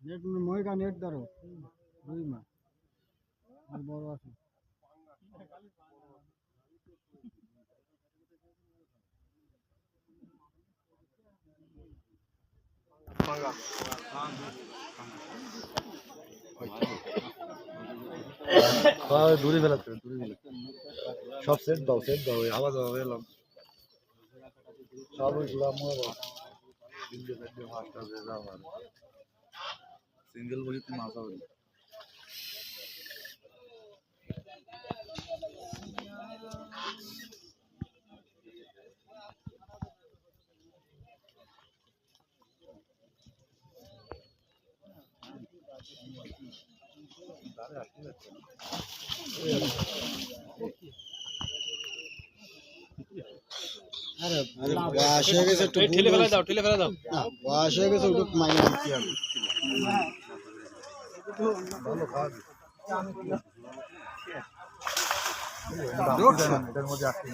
Net মহিকা net ধরো দুই মা। বড় আছে। দূরে ফেলাতে দূরে ফেলাতে সব সেট দাও সেট দাও ওই আওয়াজ হবে এলাম সব ওইগুলো আমার সিঙ্গেল বলি তুমি আসা হইল আরে আরে বয়স হয়ে গেছে একটু ঠেলে ফেলে দাও ঠেলে ফেলে দাও না বয়স হয়ে গেছে একটু মাইনে দিতে হবে ভালো খাওয়া এটার মধ্যে আসছে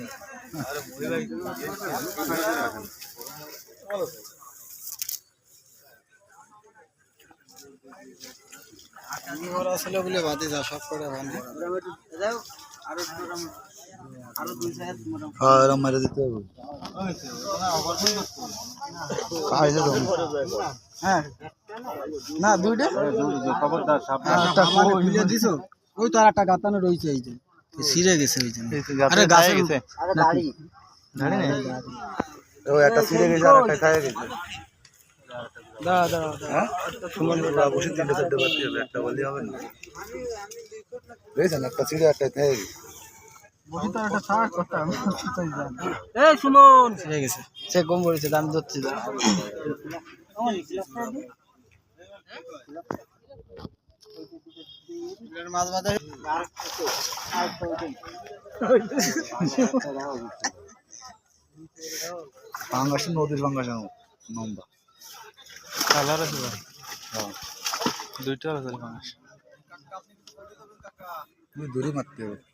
ওরা আসলে বলে বাদে যা সব করে ভান হ্যাঁ এরম মেরে দিতে হবে। খাইছে তো। হ্যাঁ না দুইটা? একটা দিছো? ওই তো আর একটা গাতানো রয়েছে এই যে। সিরে গেছে ওই জন্য আরে গাছে গেছে। আরে দাড়ি দাড়ি ও একটা সিরে গেছে আর একটা খায় গেছে। দা দা হ্যাঁ? সুমন বসে তিনটে চারটে বাড়তি হবে একটা বললে হবে না। বুঝেছেন একটা সিরে একটা খায় গেছে। এই গেছে। সে কম বলেছে দাম ধরছি দা মাছ বাজার পাঙ্গাস নদীর পাঙ্গাস কালার আছে হ্যাঁ। দুইটা আছে দূরে মারতে হবে।